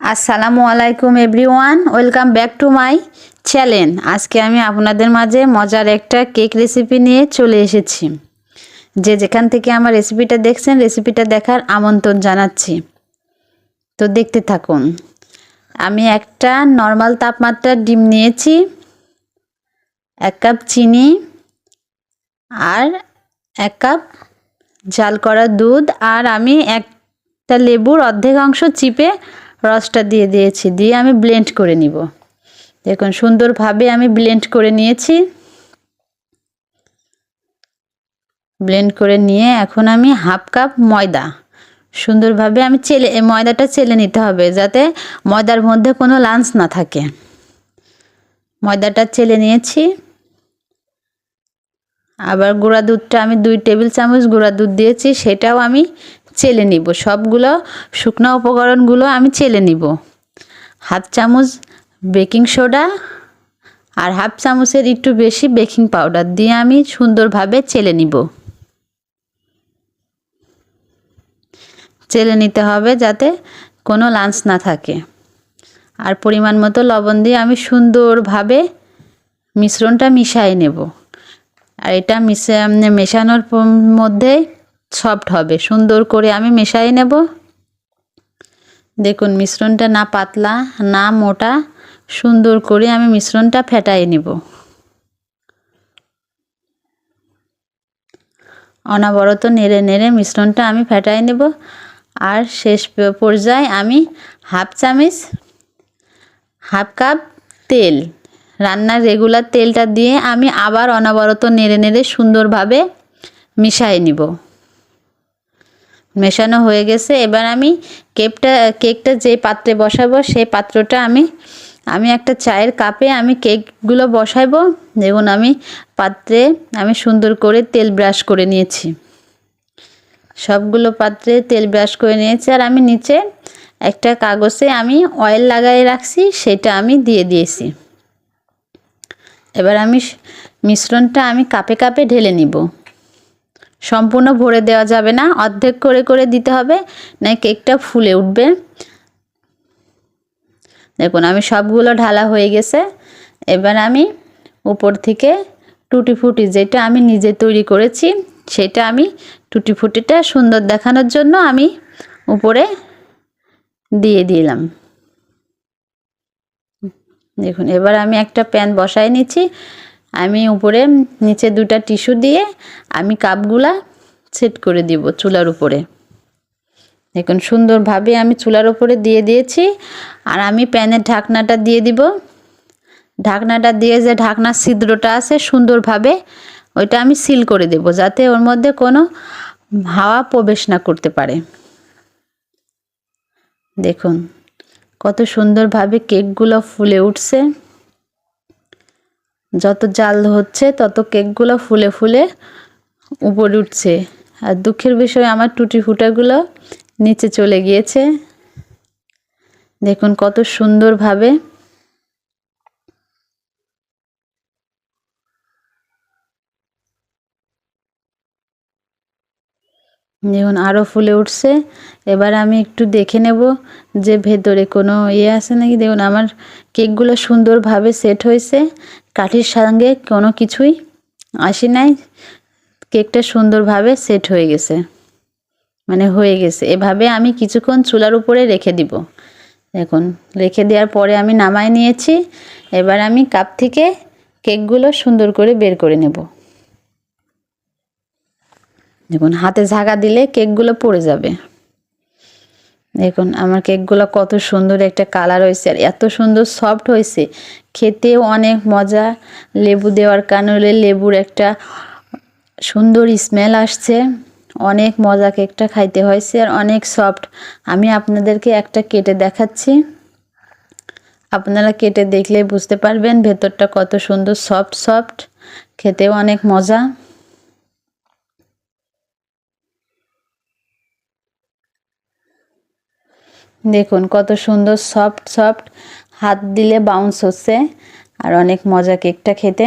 আসসালামু আলাইকুম everyone, welcome back to my channel. আজকে আমি আপনাদের মাঝে মজার একটা কেক রেসিপি নিয়ে চলে এসেছি। যে যেখান থেকে আমার রেসিপিটা দেখছেন, রেসিপিটা দেখার আমন্ত্রণ জানাচ্ছি। তো দেখতে থাকুন। আমি একটা নর্মাল তাপমাত্রার ডিম নিয়েছি, এক কাপ চিনি আর এক কাপ জাল করা দুধ। আর আমি একটা লেবুর অর্ধেক অংশ চিপে রসটা দিয়ে দিয়েছি, দিয়ে আমি ব্লেন্ড করে নিব। দেখুন, সুন্দরভাবে আমি ব্লেন্ড করে নিয়েছি। ব্লেন্ড করে নিয়ে এখন আমি হাফ কাপ ময়দা। সুন্দরভাবে আমি চেলে ময়দাটা চেলে নিতে হবে যাতে ময়দার মধ্যে কোনো লাঞ্চ না থাকে। ময়দাটা চেলে নিয়েছি। আবার গুঁড়া দুধটা আমি দুই টেবিল চামচ গুঁড়া দুধ দিয়েছি, সেটাও আমি চেলে নিব। সবগুলো শুকনো উপকরণগুলো আমি চেলে নিব। হাফ চামচ বেকিং সোডা আর হাফ চামচের একটু বেশি বেকিং পাউডার দিয়ে আমি সুন্দরভাবে চেলে নিব। চেলে নিতে হবে যাতে কোনো লাঞ্চ না থাকে। আর পরিমাণ মতো লবণ দিয়ে আমি সুন্দরভাবে মিশ্রণটা মিশিয়ে নেব। আর এটা মিশে মেশানোর মধ্যে সফট হবে। সুন্দর করে আমি মেশাই নেব। দেখুন, মিশ্রণটা না পাতলা, না মোটা, সুন্দর করে আমি মিশ্রণটা ফেটাই নেব। অনাবরত নেড়ে নেড়ে মিশ্রণটা আমি ফেটাই নেব। আর শেষ পর্যায়ে আমি হাফ চামচ, হাফ কাপ তেল, রান্নার রেগুলার তেলটা দিয়ে আমি আবার অনাবরত নেড়ে নেড়ে সুন্দরভাবে মিশাই নিব। মেশানো হয়ে গেছে। এবার আমি কেকটা কেকটা যে পাত্রে বসাবো, সেই পাত্রটা আমি আমি একটা চায়ের কাপে আমি কেকগুলো বসাবো। দেখুন, আমি পাত্রে, আমি সুন্দর করে তেল ব্রাশ করে নিয়েছি। সবগুলো পাত্রে তেল ব্রাশ করে নিয়েছি। আর আমি নিচে একটা কাগজে আমি অয়েল লাগাই রাখছি, সেটা আমি দিয়ে দিয়েছি। এবার আমি মিশ্রণটা আমি কাপে কাপে ঢেলে নিব। সম্পূর্ণ ভরে দেওয়া যাবে না। অর্ধেক করে করে দিতে হবে। না কেকটা ফুলে উঠবে। দেখুন, আমি সবগুলো ঢালা হয়ে গেছে। এবার আমি উপর থেকে টুটি ফুটি যেটা আমি নিজে তৈরি করেছি, সেটা আমি টুটি ফুটিটা সুন্দর দেখানোর জন্য আমি উপরে দিয়ে দিলাম। দেখুন, এবার আমি একটা প্যান বসাই নিচ্ছি। আমি উপরে নিচে দুটা টিস্যু দিয়ে আমি কাপগুলা সেট করে দিব চুলার উপরে। দেখুন, সুন্দরভাবে আমি চুলার উপরে দিয়ে দিয়েছি। আর আমি প্যানের ঢাকনাটা দিয়ে দিব। ঢাকনাটা দিয়ে যে ঢাকনার ছিদ্রটা আছে সুন্দরভাবে ওইটা আমি সিল করে দেব যাতে ওর মধ্যে কোনো হাওয়া প্রবেশ না করতে পারে। দেখুন, কত সুন্দরভাবে কেকগুলো ফুলে উঠছে। যত জাল হচ্ছে, তত কেকগুলো ফুলে ফুলে উপরে উঠছে। আর দুঃখের বিষয়, আমার টুটি ফুটাগুলো নিচে চলে গিয়েছে। দেখুন কত সুন্দরভাবে। দেখুন আরও ফুলে উঠছে। এবার আমি একটু দেখে নেব যে ভেতরে কোনো ইয়ে আছে নাকি। দেখুন, আমার কেকগুলো সুন্দরভাবে সেট হয়েছে। কাঠির সঙ্গে কোনো কিছুই আসি নাই। কেকটা সুন্দরভাবে সেট হয়ে গেছে। মানে হয়ে গেছে। এভাবে আমি কিছুক্ষণ চুলার উপরে রেখে দিব। দেখুন, রেখে দেওয়ার পরে আমি নামাই নিয়েছি। এবার আমি কাপ থেকে কেকগুলো সুন্দর করে বের করে নেব। দেখুন, হাতে ঝাঁকা দিলে কেকগুলো পড়ে যাবে। দেখুন, আমার কেকগুলো কত সুন্দর একটা কালার হয়েছে আর এত সুন্দর সফট হয়েছে। খেতেও অনেক মজা, লেবু দেওয়ার কারণে লেবুর একটা সুন্দর স্মেল আসছে। অনেক মজা কেকটা খাইতে হয়েছে আর অনেক সফট আমি আপনাদেরকে একটা কেটে দেখাচ্ছি। আপনারা কেটে দেখলে বুঝতে পারবেন ভেতরটা কত সুন্দর সফট সফট খেতেও অনেক মজা। দেখুন, কত সুন্দর সফট সফট হাত দিলে বাউন্স হচ্ছে। আর অনেক মজা কেকটা খেতে।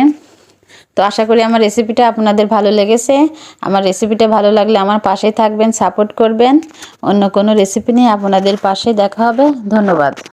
তো আশা করি আমার রেসিপিটা আপনাদের ভালো লেগেছে। আমার রেসিপিটা ভালো লাগলে আমার পাশে থাকবেন সাপোর্ট করবেন। অন্য কোনো রেসিপি নিয়ে আপনাদের পাশে দেখা হবে। ধন্যবাদ।